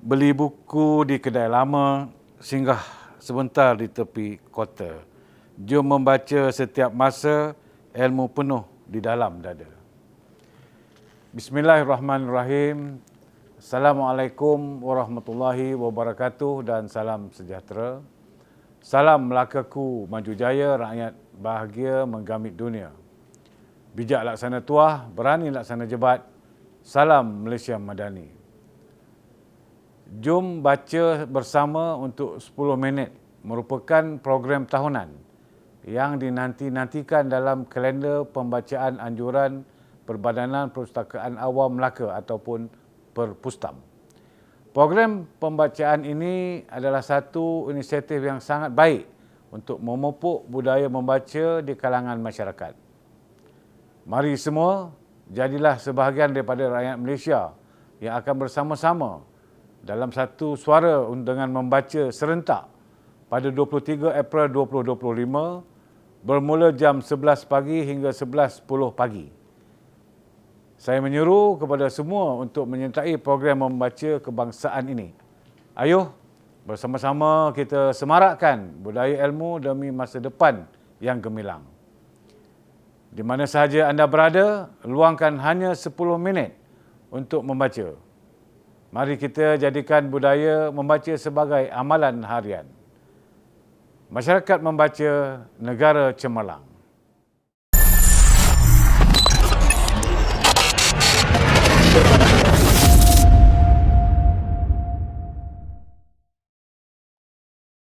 beli buku di kedai lama, singgah sebentar di tepi kota. Jom membaca setiap masa, ilmu penuh di dalam dada. Bismillahirrahmanirrahim. Assalamualaikum warahmatullahi wabarakatuh dan salam sejahtera. Salam Melakaku maju jaya, rakyat bahagia menggamit dunia. Bijak laksana tuah, berani laksana jebat. Salam Malaysia Madani. Jom baca bersama untuk 10 minit merupakan program tahunan yang dinanti-nantikan dalam kalender pembacaan anjuran Perbadanan Perpustakaan Awam Melaka ataupun Perpustam. Program pembacaan ini adalah satu inisiatif yang sangat baik untuk memupuk budaya membaca di kalangan masyarakat. Mari semua jadilah sebahagian daripada rakyat Malaysia yang akan bersama-sama dalam satu suara dengan membaca serentak pada 23 April 2025 bermula jam 11 pagi hingga 11.10 pagi. Saya menyuruh kepada semua untuk menyertai program membaca kebangsaan ini. Ayuh, bersama-sama kita semarakkan budaya ilmu demi masa depan yang gemilang. Di mana sahaja anda berada, luangkan hanya 10 minit untuk membaca. Mari kita jadikan budaya membaca sebagai amalan harian. Masyarakat membaca negara cemerlang.